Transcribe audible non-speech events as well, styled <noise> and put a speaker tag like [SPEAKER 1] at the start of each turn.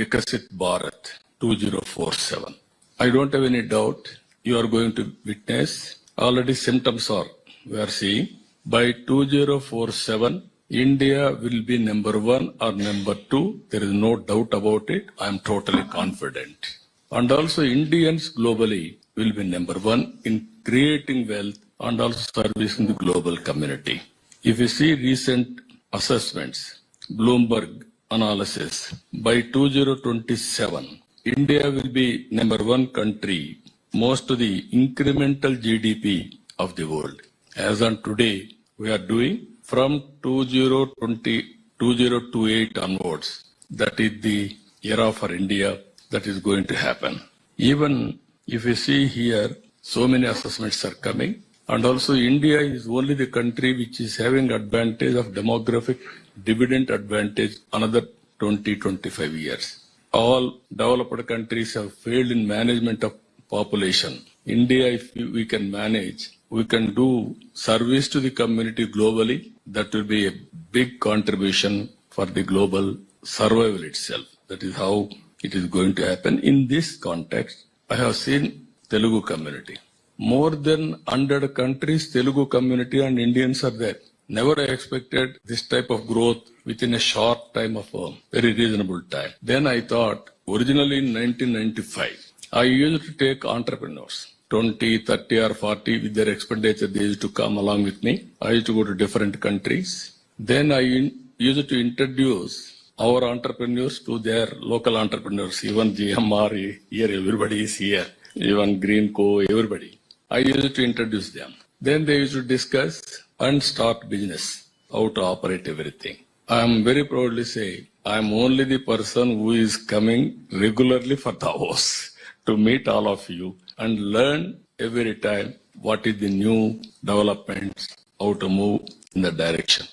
[SPEAKER 1] Vikasit Bharat 2047. I don't have any doubt you are going to witness already symptoms are we are seeing by 2047 India will be number one or number two. There is no doubt about it. I am totally confident. And also Indians globally will be number one in creating wealth and also servicing the global community. If you see recent assessments, Bloomberg analysis, by 2027, India will be number one country most to the incremental GDP of the world. As on today, we are doing from 2020, 2028 onwards. That is the era for India that is going to happen. Even if you see here, so many assessments are coming. And also India is only the country which is having advantage of demographic dividend advantage another 20, 25 years. All developed countries have failed in management of population. India, if we- can manage, we can do service to the community globally. That will be a big contribution for the global survival itself. That is how it is going to happen. In this context, I have seen Telugu community. More than 100 countries, Telugu community and Indians are there. Never I expected this type of growth within a short time of a very reasonable time. Then I thought, originally in 1995, I used to take entrepreneurs, 20, 30 or 40 with their expenditure, they used to come along with me. I used to go to different countries. Then I used to introduce our entrepreneurs to their local entrepreneurs, even GMR here, everybody is here, even Greenco, everybody. I used to introduce them. Then they used to discuss and start business, how to operate everything. I am very proudly say I am only the person who is coming regularly for Davos <laughs> to meet all of you and learn every time what is the new developments, how to move in the direction.